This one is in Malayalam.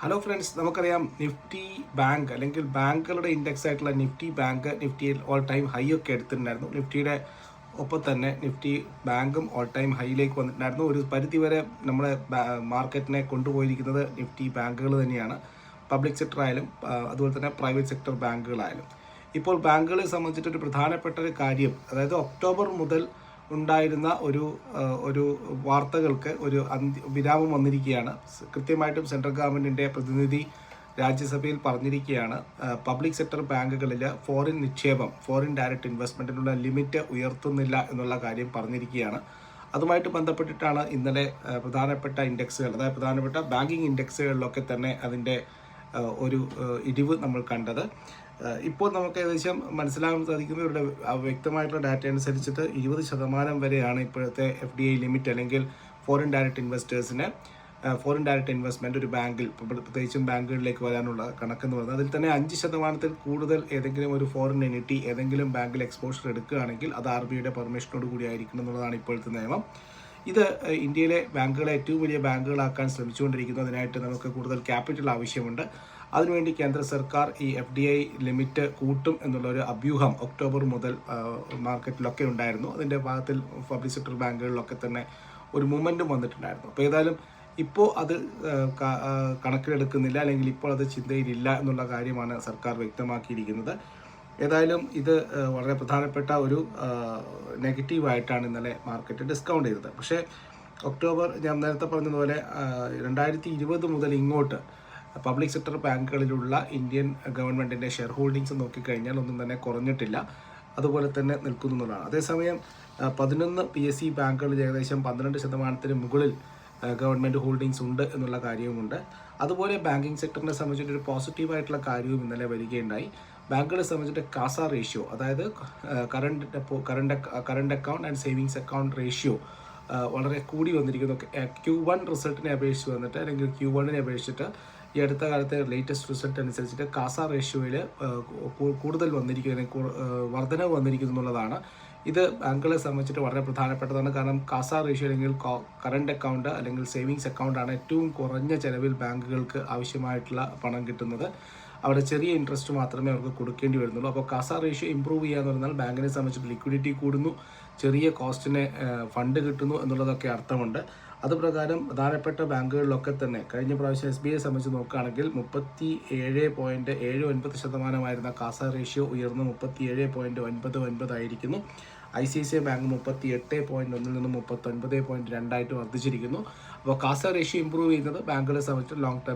ഹലോ ഫ്രണ്ട്സ് നമുക്കറിയാം നിഫ്റ്റി ബാങ്ക് അല്ലെങ്കിൽ ബാങ്കുകളുടെ ഇൻഡെക്സ് ആയിട്ടുള്ള നിഫ്റ്റി ബാങ്ക് നിഫ്റ്റിയിൽ ഓൾ ടൈം ഹൈ ഒക്കെ എടുത്തിട്ടുണ്ടായിരുന്നു. നിഫ്റ്റിയുടെ ഒപ്പം തന്നെ നിഫ്റ്റി ബാങ്കും ഓൾ ടൈം ഹൈയിലേക്ക് വന്നിട്ടുണ്ടായിരുന്നു. ഒരു പരിധി വരെ നമ്മുടെ മാർക്കറ്റിനെ കൊണ്ടുപോയിരിക്കുന്നത് നിഫ്റ്റി ബാങ്കുകൾ തന്നെയാണ്. പബ്ലിക് സെക്ടർ ആയാലും അതുപോലെ തന്നെ പ്രൈവറ്റ് സെക്ടർ ബാങ്കുകളായാലും. ഇപ്പോൾ ബാങ്കുകളെ സംബന്ധിച്ചിട്ട് ഒരു പ്രധാനപ്പെട്ട ഒരു കാര്യം അതായത് ഒക്ടോബർ മുതൽ ഉണ്ടായിരുന്ന ഒരു ഒരു വാർത്തകൾക്ക് ഒരു അന്ത്യ വിരാമം വന്നിരിക്കുകയാണ്. കൃത്യമായിട്ടും സെൻട്രൽ ഗവൺമെന്റിന്റെ പ്രതിനിധി രാജ്യസഭയിൽ പറഞ്ഞിരിക്കുകയാണ്. പബ്ലിക് സെക്ടർ ബാങ്കുകളിൽ ഫോറിൻ നിക്ഷേപം ഫോറിൻ ഡയറക്റ്റ് ഇൻവെസ്റ്റ്മെന്റിനുള്ള ലിമിറ്റ് ഉയർത്തുന്നില്ല എന്നുള്ള കാര്യം പറഞ്ഞിരിക്കുകയാണ്. അതുമായിട്ട് ബന്ധപ്പെട്ടിട്ടാണ് ഇന്നലെ പ്രധാനപ്പെട്ട ഇൻഡെക്സുകൾ അതായത് പ്രധാനപ്പെട്ട ബാങ്കിങ് ഇൻഡെക്സുകളിലൊക്കെ തന്നെ അതിന്റെ ഒരു ഇടിവ് നമ്മൾ കണ്ടത്. ഇപ്പോൾ നമുക്ക് ഏകദേശം മനസ്സിലാകാൻ സാധിക്കുന്നത് ഇവരുടെ വ്യക്തമായിട്ടുള്ള ഡാറ്റ അനുസരിച്ചിട്ട് ഇരുപത് ശതമാനം വരെയാണ് ഇപ്പോഴത്തെ എഫ് ഡി ഐ ലിമിറ്റ് അല്ലെങ്കിൽ ഫോറിൻ ഡയറക്റ്റ് ഇൻവെസ്റ്റേഴ്സിന് ഫോറിൻ ഡയറക്റ്റ് ഇൻവെസ്റ്റ്മെന്റ് ഒരു ബാങ്കിൽ പ്രത്യേകിച്ചും ബാങ്കുകളിലേക്ക് വരാനുള്ള കണക്കെന്ന് പറയുന്നത് അതിൽ തന്നെ അഞ്ച് ശതമാനത്തിൽ കൂടുതൽ ഏതെങ്കിലും ഒരു ഫോറിൻ എനിറ്റി ഏതെങ്കിലും ബാങ്കിൽ എക്സ്പോഷർ എടുക്കുകയാണെങ്കിൽ അത് ആർ ബി ഐയുടെ പെർമിഷനോട് കൂടി ആയിരിക്കണം എന്നുള്ളതാണ് ഇപ്പോഴത്തെ നിയമം. ഇത് ഇന്ത്യയിലെ ബാങ്കുകളെ ഏറ്റവും വലിയ ബാങ്കുകളാക്കാൻ ശ്രമിച്ചുകൊണ്ടിരിക്കുന്നു അതിനായിട്ട് നമുക്ക് കൂടുതൽ ക്യാപിറ്റൽ ആവശ്യമുണ്ട്. അതിനുവേണ്ടി കേന്ദ്ര സർക്കാർ ഈ എഫ് ഡി ഐ ലിമിറ്റ് കൂട്ടും എന്നുള്ള ഒരു അഭ്യൂഹം ഒക്ടോബർ മുതൽ മാർക്കറ്റിലൊക്കെ ഉണ്ടായിരുന്നു. അതിന്റെ ഭാഗത്തിൽ പബ്ലിക് സെക്ടർ ബാങ്കുകളിലൊക്കെ തന്നെ ഒരു മൂമെന്റും വന്നിട്ടുണ്ടായിരുന്നു. അപ്പോൾ ഏതായാലും ഇപ്പോൾ അത് കണക്കിലെടുക്കുന്നില്ല അല്ലെങ്കിൽ ഇപ്പോൾ അത് ചിന്തയിലില്ല എന്നുള്ള കാര്യമാണ് സർക്കാർ വ്യക്തമാക്കിയിരിക്കുന്നത്. ഏതായാലും ഇത് വളരെ പ്രധാനപ്പെട്ട ഒരു നെഗറ്റീവായിട്ടാണ് ഇന്നലെ മാർക്കറ്റ് ഡിസ്കൗണ്ട് ചെയ്തത്. പക്ഷേ ഒക്ടോബർ ഞാൻ നേരത്തെ പറഞ്ഞതുപോലെ രണ്ടായിരത്തി ഇരുപത് മുതൽ ഇങ്ങോട്ട് പബ്ലിക് സെക്ടർ ബാങ്കുകളിലുള്ള ഇന്ത്യൻ ഗവൺമെന്റിന്റെ ഷെയർ ഹോൾഡിങ്സ് നോക്കിക്കഴിഞ്ഞാൽ ഒന്നും തന്നെ കുറഞ്ഞിട്ടില്ല. അതുപോലെ തന്നെ നിൽക്കുന്നു അതേസമയം പതിനൊന്ന് പി എസ് സി ബാങ്കുകളിൽ ഏകദേശം പന്ത്രണ്ട് ശതമാനത്തിന് മുകളിൽ ഗവൺമെന്റ് ഹോൾഡിങ്സ് ഉണ്ട് എന്നുള്ള കാര്യവുമുണ്ട്. അതുപോലെ ബാങ്കിങ് സെക്ടറിനെ സംബന്ധിച്ചിട്ട് ഒരു പോസിറ്റീവായിട്ടുള്ള കാര്യവും ഇന്നലെ വരികയുണ്ടായി. ബാങ്കുകളെ സംബന്ധിച്ചിട്ട് കാസ റേഷ്യോ അതായത് current ഡെപ്പോ current current account and savings account ratio വളരെ കൂടി വന്നിരിക്കുന്നു. ക്യൂ വൺ റിസൾട്ടിനെ അപേക്ഷിച്ച് വന്നിട്ട് അല്ലെങ്കിൽ ക്യൂ വണ്ണിനെ അപേക്ഷിച്ചിട്ട് ഈ അടുത്ത കാലത്തെ ലേറ്റസ്റ്റ് റിസൾട്ട് അനുസരിച്ചിട്ട് കാസ റേഷ്യോയിൽ കൂടുതൽ വന്നിരിക്കുന്ന വർധനവ് വന്നിരിക്കുന്നു എന്നുള്ളതാണ്. ഇത് ബാങ്കുകളെ സംബന്ധിച്ചിട്ട് വളരെ പ്രധാനപ്പെട്ടതാണ്. കാരണം കാസ റേഷ്യോ അല്ലെങ്കിൽ കറണ്ട് അക്കൗണ്ട് അല്ലെങ്കിൽ സേവിങ്സ് അക്കൗണ്ടാണ് ഏറ്റവും കുറഞ്ഞ ചെലവിൽ ബാങ്കുകൾക്ക് ആവശ്യമായിട്ടുള്ള പണം കിട്ടുന്നത്. അവിടെ ചെറിയ ഇൻട്രസ്റ്റ് മാത്രമേ അവർക്ക് കൊടുക്കേണ്ടി വരുന്നുള്ളൂ. അപ്പോൾ കാസ റേഷ്യോ ഇമ്പ്രൂവ് ചെയ്യുക എന്ന് പറഞ്ഞാൽ ബാങ്കിനെ സംബന്ധിച്ചിട്ട് ലിക്വിഡിറ്റി കൂടുന്നു ചെറിയ കോസ്റ്റിനെ ഫണ്ട് കിട്ടുന്നു എന്നുള്ളതൊക്കെ അർത്ഥമുണ്ട്. അതുപ്രകാരം പ്രധാനപ്പെട്ട ബാങ്കുകളിലൊക്കെ തന്നെ കഴിഞ്ഞ പ്രാവശ്യം എസ് ബി ഐ സംബന്ധിച്ച് നോക്കുകയാണെങ്കിൽ മുപ്പത്തി ഏഴ് പോയിന്റ് ഏഴ് ഒൻപത് ശതമാനമായിരുന്ന കാസ റേഷ്യോ ഉയർന്ന് മുപ്പത്തി ഏഴ് പോയിന്റ് ഒൻപത് ഒൻപതായിരിക്കുന്നു I C I C I bank മുപ്പത്തി എട്ട് പോയിന്റ് ഒന്നിൽ നിന്ന് മുപ്പത്തൊൻപത് പോയിന്റ് രണ്ടായിട്ട് വർദ്ധിച്ചിരിക്കുന്നു. അപ്പോൾ കാസ റേഷ്യോ ഇമ്പ്രൂവ് ചെയ്യുന്നത് ബാങ്കുകളെ സംബന്ധിച്ച് ലോങ് ടേം